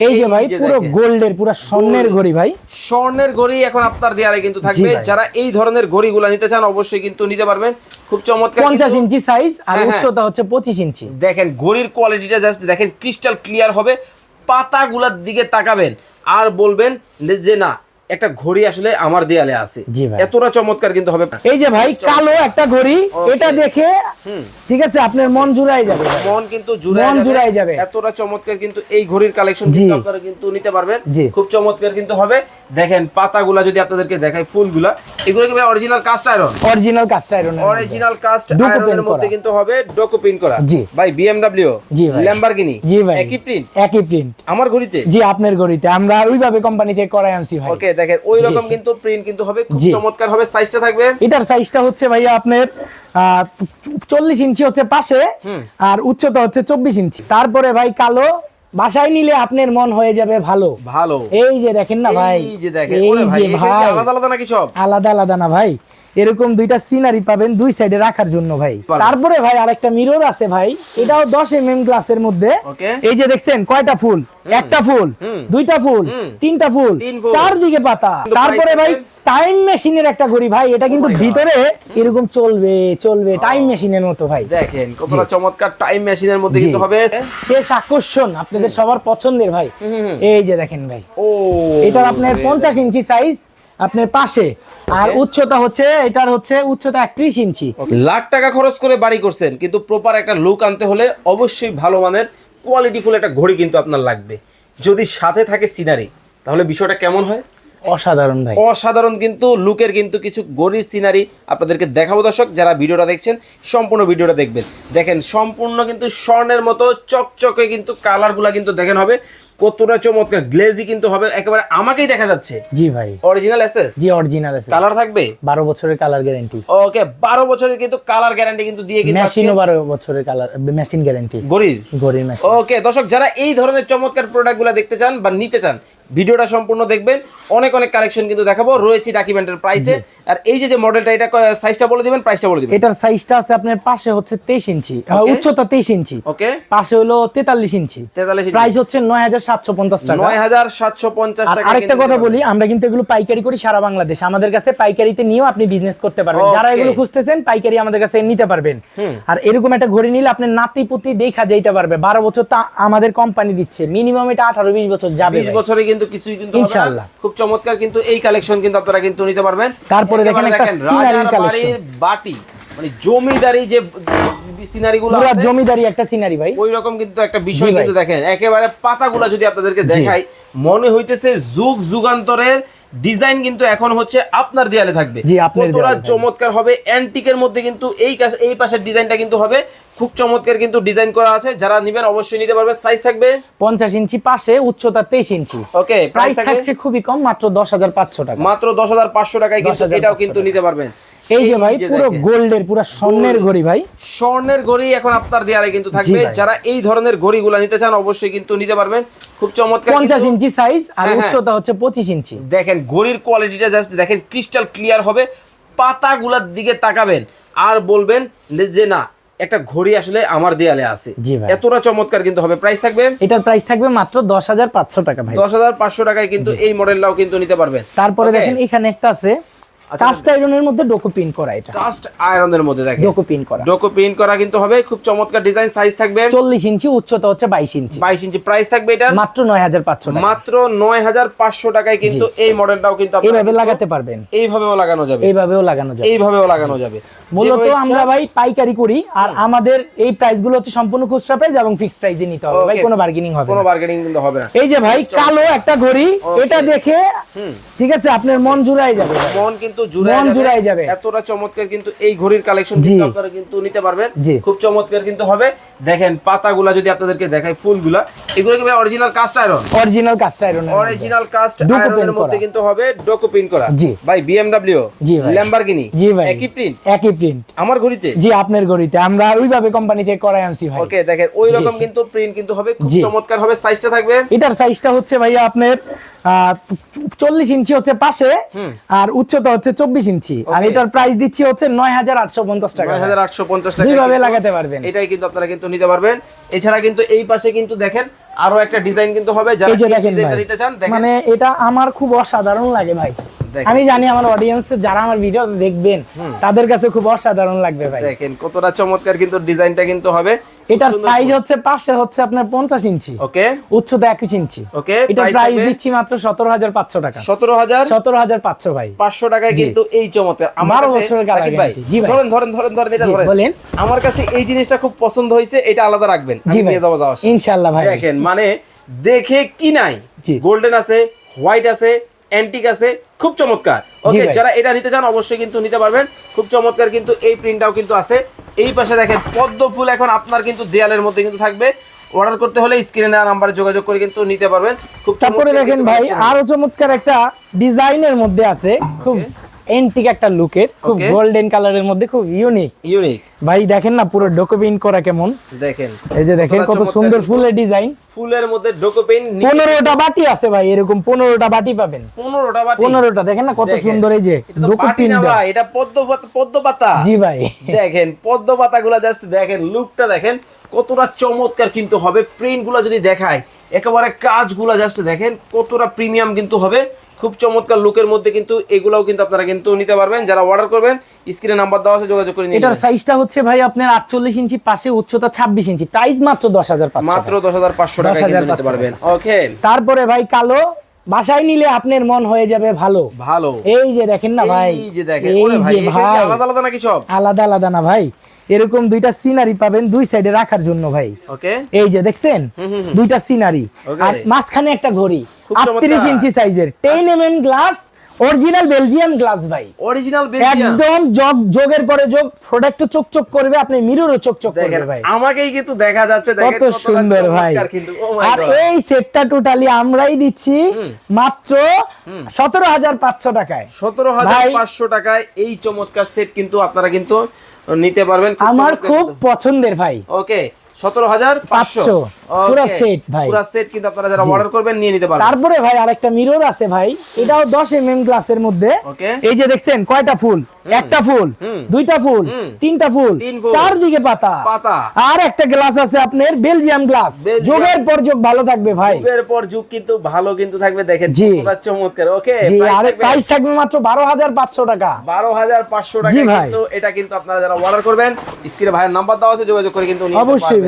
এই যে ভাই পুরো গোল্ডের পুরো স্বর্ণের ঘড়ি ভাই। স্বর্ণের ঘড়ি এখন আপনার দেয়ালে কিন্তু থাকবে। যারা এই ধরনের ঘড়িগুলো নিতে চান অবশ্যই কিন্তু নিতে পারবেন। খুব চমৎকার পঞ্চাশ কিন্তু- ইঞ্চি সাইজ আর হ্যাঁ, হ্যাঁ। উচ্চতা হচ্ছে পঁচিশ ইঞ্চি। দেখেন ঘড়ির কোয়ালিটিটা জাস্ট দেখেন ক্রিস্টাল ক্লিয়ার হবে। পাতাগুলার দিকে তাকাবেন। আর বলবেন যে না একটা ঘড়ি আসলে আমার দেয়ালে আছে। এতটা চমৎকার কিন্তু হবে। এই যে ভাই কালো একটা ঘড়ি এটা দেখে ঠিক আছে আপনার মন জুড়াই যাবে মন কিন্তু মন জুড়ায় যাবে। এতটা চমৎকার কিন্তু এই ঘড়ির কালেকশন কিন্তু আপনারা কিন্তু নিতে পারবেন। খুব চমৎকার কিন্তু হবে। দেখেন পাতাগুলা যদি আপনাদেরকে দেখাই ফুলগুলা এগুলো কি ভাই original cast iron original cast iron original cast Doco আয়রনের মধ্যে কিন্তু হবে ডোকো প্রিন্ট করা। জি। ভাই বিএমডব্লিউ জি ভাই। ল্যাম্বরগিনি জি ভাই। একই প্রিন্ট একই প্রিন্ট আমার ঘড়িতে? জি আপনার ঘড়িতে। আমরা ওইভাবে কোম্পানি থেকে করাই আনছি ভাই। ওকে দেখেন ওই রকম কিন্তু প্রিন্ট কিন্তু হবে খুব চমৎকার হবে সাইজটা থাকবে। এটার সাইজটা হচ্ছে ভাইয়া আপনার চল্লিশ ইঞ্চি হচ্ছে পাশে আর উচ্চতা হচ্ছে চব্বিশ ইঞ্চি। তারপরে ভাই কালো বাসায় নিলে আপনার মন হয়ে যাবে ভালো। ভালো। এই যে দেখেন না ভাই এই যে দেখেন এই যে ভাই। আলাদা আলাদা নাকি সব? আলাদা আলাদা না ভাই। এরকম দুইটা সিনারি পাবেন দুই সাইডে রাখার জন্য ভাই। তারপরে ভাই আরেকটা মিরর আছে ভাই এটাও দশ এম এম গ্লাসের মধ্যে। এই যে দেখছেন কয়টা ফুল? একটা ফুল দুইটা ফুল তিনটা ফুল। চারদিকে পাতা। তারপরে ভাই টাইম মেশিনের একটা ঘড়ি ভাই এটা কিন্তু ভিতরে এরকম চলবে চলবে টাইম মেশিনের মতো ভাই। দেখেন কতটা চমৎকার টাইম মেশিনের মধ্যে কিন্তু হবে। শেষ আকর্ষণ আপনাদের সবার পছন্দের ভাই। এই যে দেখেন ভাই। ও এটার আপনার রে। পঞ্চাশ ইঞ্চি সাইজ আপনার পাশে। আর উচ্চতা হচ্ছে এটার হচ্ছে উচ্চতা একত্রিশ ইঞ্চি। লাখ টাকা খরচ করে বাড়ি করছেন কিন্তু প্রপার একটা লুক আনতে হলে অবশ্যই ভালো মানের কোয়ালিটিফুল একটা ঘড়ি কিন্তু আপনার লাগবে। যদি সাথে থাকে সিনারি তাহলে বিষয়টা কেমন হয়? অসাধারণ ভাই। অসাধারণ কিন্তু লুকের কিন্তু কিছু গরির সিনারি আপনাদেরকে দেখাবো দর্শক যারা ভিডিওটা দেখছেন সম্পূর্ণ ভিডিওটা দেখবেন। দেখেন সম্পূর্ণ কিন্তু স্বর্ণের মতো চকচকে কিন্তু কালারগুলা কিন্তু দেখেন হবে। কতটা চমৎকার। গ্লেজি কিন্তু হবে একেবারে আমাকেই দেখা যাচ্ছে। জি ভাই। অরিজিনাল এসএস জি অরিজিনাল আছে কালার থাকবে? বারো বছরের কালার গ্যারেন্টি ওকে বারো বছরের কিন্তু কালার গ্যারান্টি কিন্তু দিয়ে কিন্তু মেশিনও বারো বছরের কালার মেশিন গ্যারেন্টি গরির? ঘড়ির মেশিন ওকে দর্শক যারা এই ধরনের চমৎকার প্রোডাক্টগুলো দেখতে চান বা নিতে চান ভিডিওটা সম্পূর্ণ দেখবেন। অনেক অনেক কালেকশন কিন্তু দেখাবো। রয়েছে ডকুমেন্টের প্রাইসে আর এই যে যে মডেলটা এটা সাইজটা বলে দিবেন প্রাইসটা বলে দিবেন। এটার সাইজটা আছে আপনার পাশে হচ্ছে তেইশ ইঞ্চি। উচ্চতা তেইশ ইঞ্চি। ওকে পাশে হলো তেতাল্লিশ ইঞ্চি। তেতাল্লিশ প্রাইস হচ্ছে নয় হাজার সাতশো পঞ্চাশ টাকা। নয় হাজার সাতশো পঞ্চাশ টাকা আরেকটা কথা বলি আমরা কিন্তু এগুলো পাইকারি করি সারা বাংলাদেশ। আমাদের কাছে পাইকারিতে নিয়েও আপনি বিজনেস করতে পারবেন। যারা এগুলো খুঁজতেছেন পাইকারি আমাদের কাছে নিতে পারবেন। আর এরকম একটা ঘড়ি নিলে আপনি নাতি পুতি দেখা যাইতে পারবে। বারো বছর তা আমাদের কোম্পানি দিচ্ছে। মিনিমাম এটা আঠারো বিশ বছর যাবে বিশ বছরে কিন্তু কিছুই কিন্তু। খুব চমৎকার কিন্তু এই কালেকশন কিন্তু আপনারা কিন্তু নিতে পারবেন। তারপরে দেখেন একটা বাটি। মানে জমিদারি যে সিনারি গুলো জমিদারি একটা সিনারি ভাই। ওই রকম কিন্তু একটা বিষয় কিন্তু দেখেন একেবারে পাতাগুলা যদি আপনাদেরকে দেখাই মনে হইতেছে যুগ যুগান্তরের ডিজাইন কিন্তু এখন হচ্ছে আপনার দেয়ালে থাকবে। জি, আপনার কতটা দেয়ালে চমৎকার হবে অ্যান্টিকের মধ্যে কিন্তু এই এই পাশের ডিজাইনটা কিন্তু হবে। খুব চমৎকার কিন্তু ডিজাইন করা আছে যারা নেবেন অবশ্যই নিতে পারবে সাইজ থাকবে? পঞ্চাশ ইঞ্চি পাশে উচ্চতা তেইশ ইঞ্চি। ওকে প্রাইস থাকছে খুবই কম মাত্র দশ হাজার পাঁচশো টাকা। মাত্র দশ হাজার পাঁচশো টাকায় কিন্তু এটাও কিন্তু নিতে পারবেন। এই যে ভাই পুরো গোল্ডের পুরো স্বর্ণের ঘড়ি ভাই। স্বর্ণের ঘড়ি এখন আপনার দেয়ালে কিন্তু থাকবে। যারা এই ধরনের ঘড়িগুলো নিতে চান অবশ্যই কিন্তু নিতে পারবেন। খুব চমৎকার পঞ্চাশ কিন্তু- ইঞ্চি সাইজ আর হ্যাঁ, হ্যাঁ। উচ্চতা হচ্ছে পঁচিশ ইঞ্চি। দেখেন ঘড়ির কোয়ালিটিটা জাস্ট দেখেন ক্রিস্টাল ক্লিয়ার হবে। পাতাগুলার দিকে তাকাবেন। আর বলবেন যে না একটা ঘড়ি আসলে আমার দেয়ালে আছে। এতটা চমৎকার কিন্তু হবে। প্রাইস থাকবে? এটার প্রাইস থাকবে মাত্র দশ হাজার পাঁচশো টাকা ভাই। দশ হাজার পাঁচশো টাকায় কিন্তু এই মডেলটাও কিন্তু নিতে পারবেন। তারপরে দেখেন এখানে একটা আছে। কাস্ট আয়রনের মধ্যে ডোকো পিন করা এটা। কাস্ট আয়রনের মধ্যে দেখেন। ডোকো পিন করা। ডোকো পিন করা কিন্তু হবে খুব চমৎকার ডিজাইন সাইজ থাকবে। চল্লিশ ইঞ্চি উচ্চতা হচ্ছে বাইশ ইঞ্চি। বাইশ ইঞ্চি প্রাইস থাকবে এটা মাত্র নয় হাজার পাঁচশো টাকা। মাত্র নয় হাজার পাঁচশো টাকায় কিন্তু এই মডেলটাও কিন্তু আপনি এইভাবে লাগাতে পারবেন। এইভাবেও লাগানো যাবে। এইভাবেও লাগানো যাবে। এইভাবেও লাগানো যাবে। মূলত আমরা ভাই পাইকারি করি আর আমাদের এই প্রাইসগুলো হচ্ছে সম্পূর্ণ খুচরা প্রাইস এবং ফিক্সড প্রাইসে নিতে হবে। ভাই কোনো বার্গেনিং হবে কোনো বার্গেনিং কিন্তু হবে না। এই যে ভাই কালো একটা ঘড়ি এটা দেখে ঠিক আছে আপনার মন জুড়াই যাবে মন কিন্তু জুড়ায় মন জুড়ায় যাবে। এতটা চমৎকার কিন্তু এই ঘড়ির কালেকশন কিন্তু আপনারা কিন্তু নিতে পারবেন। খুব চমৎকার কিন্তু হবে। দেখেন পাতাগুলা যদি আপনাদেরকে দেখাই ফুলগুলা এগুলো কি ভাই original cast iron original cast iron original cast আয়রনের মধ্যে কিন্তু হবে ডোকো প্রিন্ট করা। জি। ভাই বিএমডব্লিউ জি ভাই। ল্যাম্বরগিনি জি ভাই। একই প্রিন্ট একই প্রিন্ট আমার ঘড়িতে? জি আপনার ঘড়িতে। আমরা ওইভাবে কোম্পানি থেকে করাই আনছি ভাই। ওকে দেখেন ওই রকম কিন্তু প্রিন্ট কিন্তু হবে খুব চমৎকার হবে সাইজটা থাকবে। এটার সাইজটা হচ্ছে ভাইয়া আপনার চল্লিশ ইঞ্চি হচ্ছে পাশে আর উচ্চতা হচ্ছে চব্বিশ ইঞ্চি। আর এটার প্রাইস দিচ্ছি হচ্ছে নয় হাজার আটশো পঞ্চাশ টাকা। নয় হাজার আটশো পঞ্চাশ টাকা কিন্তু লাগাতে পারবেন। এটাই কিন্তু আপনারা কিন্তু নিতে পারবেন। এছাড়া কিন্তু এই পাশে কিন্তু দেখেন আরও একটা ডিজাইন কিন্তু হবে। যারা এই যে দেখেন মানে এটা আমার খুব অসাধারণ লাগে ভাই। আমি জানি আমার অডিয়েন্স যারা আমার ভিডিও দেখবেন তাদের কাছে খুব অসাধারণ লাগবে ভাই। দেখেন কতটা চমৎকার কিন্তু ডিজাইনটা কিন্তু হবে। এটার সাইজ হচ্ছে পাশে হচ্ছে আপনার পঞ্চাশ ইঞ্চি। ওকে। উচ্চতা একুশ ইঞ্চি। ওকে এটা প্রাইস দিচ্ছি মাত্র সতেরো হাজার পাঁচশো টাকা। সতেরো হাজার? সতেরো হাজার পাঁচশো ভাই। পাঁচশো টাকায় কিন্তু এই চমৎকার আমার বছরের রাকিব ভাই, ধরেন ধরেন ধরেন ধরেন এটা ধরেন। বলেন। আমার কাছে এই জিনিসটা খুব পছন্দ হয়েছে এটা আলাদা রাখবেন। আমি নিয়ে যাব যাওয়া ভাই। দেখেন মানে দেখে কি নাই? গোল্ডেন আছে হোয়াইট আছে অ্যান্টিক আছে খুব চমৎকার। ওকে যারা এটা নিতে চান অবশ্যই কিন্তু নিতে পারবেন। খুব চমৎকার কিন্তু এই প্রিন্টটাও কিন্তু আছে। এই পাশে দেখেন পদ্ম ফুল এখন আপনার কিন্তু দেয়ালের মধ্যে কিন্তু থাকবে। অর্ডার করতে হলে স্ক্রিনে দেওয়া নাম্বারে যোগাযোগ করে কিন্তু নিতে পারবেন। খুব তারপরে দেখেন ভাই আরও চমৎকার একটা ডিজাইনের মধ্যে আছে। খুব এন্টিক একটা লুকের খুব. গোল্ডেন কালারের মধ্যে খুব ইউনিক ইউনিক ভাই দেখেন না পুরো ডোকোপিন করা কেমন? দেখেন। এই যে দেখেন কত সুন্দর। ফুলের ডিজাইন ফুলের মধ্যে ডোকোপেন পনেরোটা বাটি আছে ভাই এরকম পনেরোটা বাটি পাবেন। পনেরোটা বাটি। পনেরোটা দেখেন না কত সুন্দর এই যে ডোকোপিন না ভাই, এটা পদ্ম পাতা- পদ্ম পাতা। জি ভাই। দেখেন পদ্ম পাতাগুলা জাস্ট দেখেন লুকটা দেখেন কতটা চমৎকার কিন্তু হবে। প্রিন্টগুলা যদি দেখায় একেবারে কাজগুলা জাস্ট দেখেন কতটা প্রিমিয়াম কিন্তু হবে। খুব চমৎকার লুকের মধ্যে কিন্তু এগুলাও কিন্তু আপনারা কিন্তু নিতে পারবেন। যারা অর্ডার করবেন স্ক্রিনে নাম্বার দেওয়া আছে যোগাযোগ করে নিয়ে এটার সাইজটা হচ্ছে ভাই আপনার আটচল্লিশ ইঞ্চি পাশে উচ্চতা ছাব্বিশ ইঞ্চি। প্রাইস মাত্র দশ হাজার মাত্র দশ হাজার পাঁচশো টাকা 10,500 নিতে পারবেন। ওকে তারপরে ভাই কালো বাসায় নিলে আপনার মন হয়ে যাবে ভালো। ভালো। এই যে দেখেন না ভাই। এই যে দেখেন। ওরে ভাই কি আলাদা আলাদা নাকি সব? আলাদা আলাদা না ভাই। এরকম দুইটা সিনারি পাবেন দুই সাইডে রাখার জন্য ভাই। ওকে এই যে দেখছেন? দুইটা সিনারি আর মাঝখানে একটা ঘড়ি আটত্রিশ। ইঞ্চি সাইজের ten M M glass original Belgium glass ভাই। অরিজিনাল বেলজিয়াম একদম যোগ যোগের পরে যোগ প্রোডাক্ট চোখ করবে আপনি মিররও চোখ করবে ভাই। আমাকেই কিন্তু দেখা যাচ্ছে দেখেন কত সুন্দর ভাই। Oh আর এই সেটটা টোটালি আমরাই দিচ্ছি মাত্র সতেরো হাজার পাঁচশো টাকায়। সতেরো হাজার ভাই, পাঁচশো টাকায় এই চমৎকার সেট কিন্তু আপনারা কিন্তু নিতে পারবেন আমার খুব পছন্দের ভাই। ওকে সতেরো হাজার পাঁচশো। 500 পুরা ভাই। পুরা সেট কিন্তু আপনারা যারা অর্ডার করবেন নিয়ে নিতে পারবেন। তারপরে ভাই আরেকটা মিরর আছে ভাই। এটাও দশ এম এম গ্লাসের মধ্যে। এই যে দেখছেন কয়টা ফুল? একটা ফুল দুইটা ফুল তিনটা ফুল চারদিকে পাতা। পাতা। আর একটা গ্লাস আছে আপনার বেলজিয়াম গ্লাস। যোগের পর যোগ ভালো থাকবে ভাই। যুগের পর যুগ কিন্তু ভালো কিন্তু থাকবে দেখেন জি। চমৎকার। ওকে জি আর প্রাইস থাকবে মাত্র বারো হাজার পাঁচশো টাকা। বারো হাজার পাঁচশো টাকা ভাই। কিন্তু এটা কিন্তু আপনারা যারা অর্ডার করবেন স্ক্রিনে ভাইয়ের নাম্বার দেওয়া আছে যোগাযোগ করে কিন্তু অবশ্যই।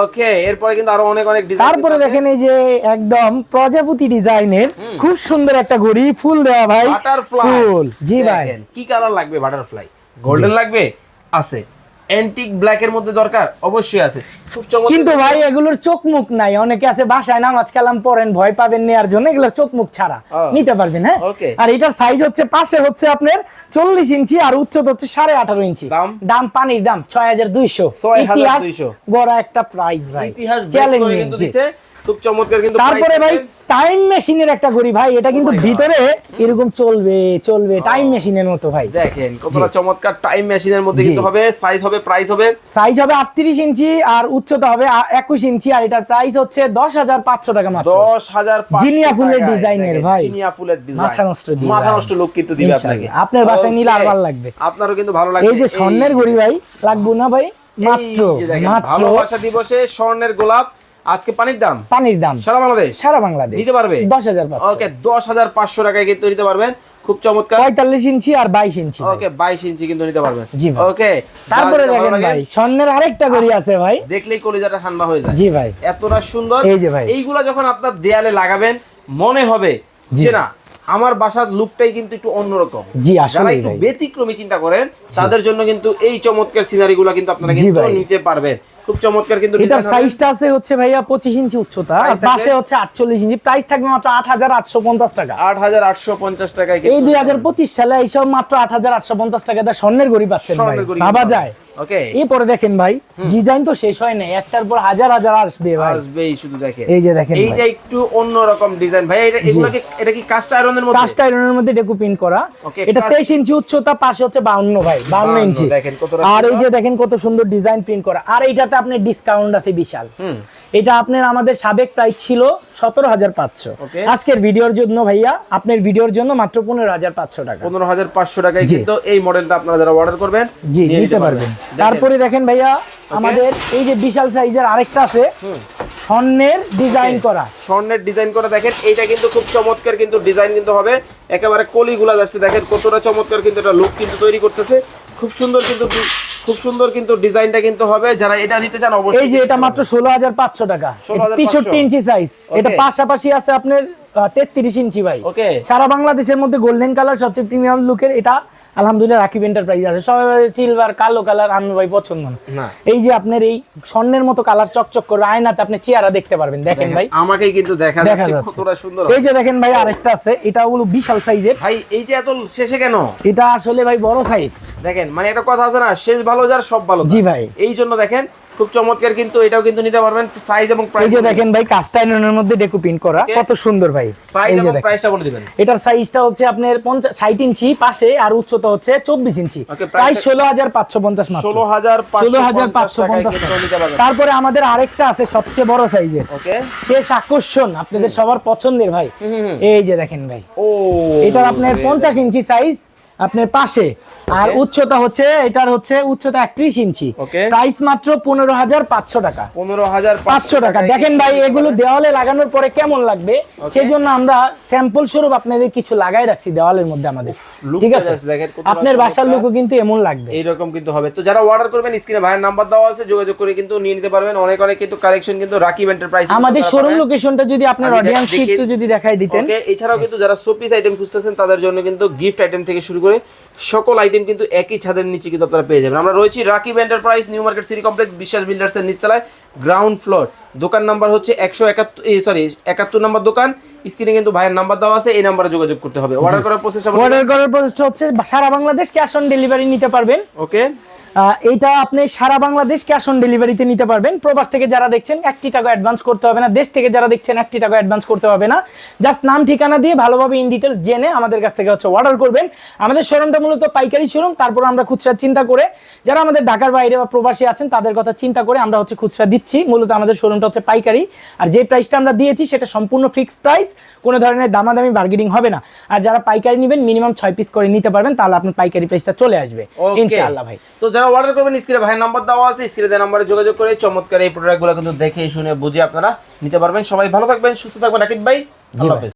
ওকে এরপরে কিন্তু আরও অনেক অনেক ডিজাইন তারপরে দেখেন এই যে একদম প্রজাপতি ডিজাইনের খুব সুন্দর একটা ঘড়ি ফুল দেওয়া ভাই বাটারফ্লাই ফুল। জি ভাই। কি কালার লাগবে বাটারফ্লাই গোল্ডেন লাগবে? আছে। অ্যান্টিক ব্ল্যাক এর মধ্যে দরকার? অবশ্যই আছে। কিন্তু ভাই এগুলোর চোখ মুখ নাই। অনেকে আছে বাসায় নামাজ কালাম পড়েন ভয় পাবেন নেয়ার জন্য। এগুলোর চোখ মুখ ছাড়া নিতে পারবেন হ্যাঁ? আর এটার সাইজ হচ্ছে পাশে হচ্ছে আপনার চল্লিশ ইঞ্চি আর উচ্চতা হচ্ছে সাড়ে আঠারো ইঞ্চি। দাম? পানির দাম ছয় হাজার দুইশো। 6,200 বড় একটা প্রাইস ভাই। ইতিহাস চ্যালেঞ্জিং খুব চমৎকার কিন্তু তারপরে ভাই টাইম মেশিনের একটা ভাই এটা কিন্তু ভিতরে এরকম চলবে চলবে টাইম মেশিনের মতো ভাই। দেখেন কতটা চমৎকার টাইম মেশিনের মধ্যে কিন্তু হবে সাইজ হবে প্রাইস হবে। সাইজ হবে আটত্রিশ ইঞ্চি আর উচ্চতা হবে একুশ ইঞ্চি আর এটার প্রাইস হচ্ছে দশ হাজার পাঁচশো টাকা মাত্র। দশ হাজার জিনিয়া ফুলের ডিজাইনের ভাই। জিনিয়া ফুলের ডিজাইন। মাথা নষ্ট ডিজাইন। মাথা নষ্ট লোক কিন্তু দিবে আপনাকে। আপনার বাসায় নিলে আর ভালো লাগবে। আপনারও কিন্তু ভালো লাগবে। এই যে স্বর্ণের ভাই লাগবো না ভাই? মাত্র। ভালোবাসা দিবসে স্বর্ণের গোলাপ। আজকে পানির দাম? পানির দাম। সারা বাংলাদেশ? সারা বাংলাদেশ। দিতে পারবে? দশ হাজার ওকে দশ হাজার পাঁচশো টাকায় কিন্তু নিতে পারবেন। খুব চমৎকার। পঁয়তাল্লিশ ইঞ্চি আর বাইশ ইঞ্চি ওকে বাইশ ইঞ্চি কিন্তু নিতে পারবেন। জি ওকে তারপরে দেখেন ভাই স্বর্ণের আরেকটা ঘড়ি আছে ভাই। দেখলেই কলিজাটা ঠান্ডা হয়ে যায়। জি ভাই। এতটা সুন্দর। এই যে ভাই। এইগুলা যখন আপনার দেয়ালে লাগাবেন মনে হবে যে না আমার বাসার লুকটাই কিন্তু একটু অন্যরকম। জি, যারা একটু ব্যতিক্রমী চিন্তা করেন তাদের জন্য কিন্তু এই চমৎকার সিনারি গুলা কিন্তু আপনারা কিন্তু নিতে পারবেন। খুব চমৎকার কিন্তু এটার সাইজটা আছে হচ্ছে ভাইয়া পঁচিশ ইঞ্চি উচ্চতা আর পাশে হচ্ছে আটচল্লিশ ইঞ্চি। প্রাইস থাকবে মাত্র আট হাজার আটশো পঞ্চাশ টাকা। আট হাজার আটশো পঞ্চাশ টাকায় এই কিন্তু দুই হাজার পঁচিশ সালে এইসব মাত্র আট হাজার আটশো পঞ্চাশ টাকা দিয়ে স্বর্ণের ঘড়ি পাচ্ছেন ভাই। ভাবা যায়। ওকে এরপরে দেখেন ভাই ডিজাইন তো শেষ হয় নাই একটার পর হাজার হাজার আসবে ভাই। আসবেই শুধু দেখেন। এই যে দেখেন এইটা একটু অন্যরকম ডিজাইন ভাই এটা এগুলা কি এটা কি কাস্ট আয়রনের মধ্যে? কাস্ট আয়রনের মধ্যে ডেকু প্রিন্ট করা। এটা cast- তেইশ ইঞ্চি উচ্চতা পাশে হচ্ছে বাউন্ন ভাই 52 ইঞ্চি। দেখেন আর এই যে দেখেন কত সুন্দর ডিজাইন প্রিন্ট করা। আর এইটাতে আপনার ডিসকাউন্ট আছে বিশাল। এটা আপনার আমাদের সাবেক প্রাইস ছিল সতেরো হাজার পাঁচশো। আজকের ভিডিওর জন্য ভাইয়া আপনার ভিডিওর জন্য মাত্র পনেরো হাজার পাঁচশো টাকা। পনেরো হাজার পাঁচশো টাকায় কিন্তু এই মডেলটা আপনারা যারা অর্ডার করবেন জি নিতে পারবেন। তারপরে দেখেন ভাইয়া আমাদের এই যে বিশাল সাইজের আরেকটা আছে স্বর্ণের ডিজাইন করা। স্বর্ণের ডিজাইন করা দেখেন এইটা কিন্তু খুব চমৎকার কিন্তু ডিজাইন কিন্তু হবে। একেবারে কলিগুলা যাচ্ছে দেখেন কতটা চমৎকার কিন্তু এটা লুক কিন্তু তৈরি করতেছে। খুব সুন্দর কিন্তু খুব সুন্দর কিন্তু ডিজাইনটা কিন্তু হবে। যারা এটা নিতে চান অবশ্যই এই যে এটা মাত্র ষোলো হাজার পাঁচশো টাকা। 65 ইঞ্চি সাইজ এটা পাশাপাশি আছে আপনার তেত্রিশ ইঞ্চি ভাই। ওকে সারা বাংলাদেশের মধ্যে গোল্ডেন কালার সবচেয়ে প্রিমিয়াম লুকের এটা আলহামদুলিল্লাহ রাকিব এন্টারপ্রাইজ আছে। সবাই সিলভার কালো কালার আমি ভাই পছন্দ না। এই যে আপনার এই স্বর্ণের মতো কালার চকচক করে আয়নাতে আপনি চেহারা দেখতে পারবেন। দেখেন ভাই। আমাকে কিন্তু দেখা যাচ্ছে। কতটা সুন্দর এই যে দেখেন ভাই আরেকটা আছে। এটা হলো বিশাল সাইজের ভাই এই যে এত শেষে কেন? এটা আসলে ভাই বড় সাইজ দেখেন মানে একটা কথা আছে না শেষ ভালো যার সব ভালো জি ভাই। এই জন্য দেখেন খুব চমৎকার কিন্তু এটাও কিন্তু নিতে পারবেন সাইজ এবং এই প্রাইস যে দেখেন ভাই মধ্যে ডেকো প্রিন্ট করা। কত সুন্দর ভাই। সাইজ এবং প্রাইসটা বলে দিবেন। এটার সাইজটা হচ্ছে আপনার ষাট ইঞ্চি পাশে আর উচ্চতা হচ্ছে চব্বিশ ইঞ্চি। পাঁচশো পঞ্চাশ মাত্র। ষোলো হাজার ষোলো হাজার পাঁচশো পঞ্চাশ তারপরে আমাদের আরেকটা আছে সবচেয়ে বড় সাইজের ওকে শেষ আকর্ষণ আপনাদের সবার পছন্দের ভাই। এই যে দেখেন ভাই। ও এটার আপনার পঞ্চাশ ইঞ্চি সাইজ আপনার পাশে। আর উচ্চতা হচ্ছে এটার হচ্ছে উচ্চতা একত্রিশ ইঞ্চি। প্রাইস মাত্র পনেরো হাজার পাঁচশো টাকা। পনেরো হাজার পাঁচশো টাকা। দেখেন ভাই এগুলো দেওয়ালে লাগানোর পরে কেমন লাগবে? সেই জন্য আমরা স্যাম্পল স্বরূপ আপনাদের কিছু লাগাই রাখছি দেওয়ালের মধ্যে আমাদের। ঠিক আছে? আপনার বাসার। লোকও কিন্তু এমন লাগবে। এইরকম কিন্তু হবে। তো যারা অর্ডার করবেন স্ক্রিনে ভাইয়ের নাম্বার দেওয়া আছে যোগাযোগ করে কিন্তু নিয়ে নিতে পারবেন। অনেক অনেক কিন্তু কালেকশন কিন্তু রাকিব এন্টারপ্রাইজ আমাদের শোরুম লোকেশনটা যদি আপনার অডিয়েন্স একটু যদি দেখাই দিতেন। এছাড়াও কিন্তু যারা শোপিস আইটেম খুঁজতেছেন তাদের জন্য কিন্তু গিফট আইটেম থেকে শুরু করে সকল আইটেম কিন্তু একই ছাদের নিচে কিন্তু আপনারা পেয়ে যাবেন। আমরা রয়েছি Rakib enterprise New Market City Complex Biswas বিল্ডার্সের নিচতলায় গ্রাউন্ড ফ্লোর দোকান নাম্বার হচ্ছে একশো একাত্তর সরি একাত্তর নাম্বার দোকান। স্ক্রিনে কিন্তু ভাইয়ের নাম্বার দেওয়া আছে এই নাম্বারে যোগাযোগ করতে হবে। অর্ডার করার প্রসেস অর্ডার করার প্রসেসটা হচ্ছে সারা বাংলাদেশ ক্যাশ অন ডেলিভারি নিতে পারবেন। ওকে এইটা আপনি সারা বাংলাদেশ ক্যাশ অন ডেলিভারিতে নিতে পারবেন। প্রবাস থেকে যারা দেখছেন একটি টাকা অ্যাডভান্স করতে হবে না। দেশ থেকে যারা দেখছেন একটি টাকা অ্যাডভান্স করতে হবে না। জাস্ট নাম ঠিকানা দিয়ে ভালোভাবে ইন ডিটেলস জেনে আমাদের কাছ থেকে হচ্ছে অর্ডার করবেন। আমাদের শোরুমটা মূলত পাইকারি শোরুম তারপর আমরা খুচরা চিন্তা করে যারা আমাদের ঢাকার বাইরে বা প্রবাসী আছেন তাদের কথা চিন্তা করে আমরা হচ্ছে খুচরা দিচ্ছি। মূলত আমাদের শোরুমটা হচ্ছে পাইকারি। আর যে প্রাইসটা আমরা দিয়েছি সেটা সম্পূর্ণ ফিক্সড প্রাইস কোনো ধরনের দামাদামি বার্গেনিং হবে না। আর যারা পাইকারি নেবেন মিনিমাম ছয় পিস করে নিতে পারবেন তাহলে আপনার পাইকারি প্রাইসটা চলে আসবে। ইনশাআল্লাহ ভাই। তো যারা অর্ডার করবেন স্ক্রিনে ভাইয়ের নাম্বার দেওয়া আছে স্ক্রিনে দেওয়া নাম্বারে যোগাযোগ করে চমৎকার এই প্রোডাক্টগুলো কিন্তু দেখে শুনে বুঝে আপনারা নিতে পারবেন। সবাই ভালো থাকবেন সুস্থ থাকবেন রাকিব ভাই আল্লাহ হাফেজ।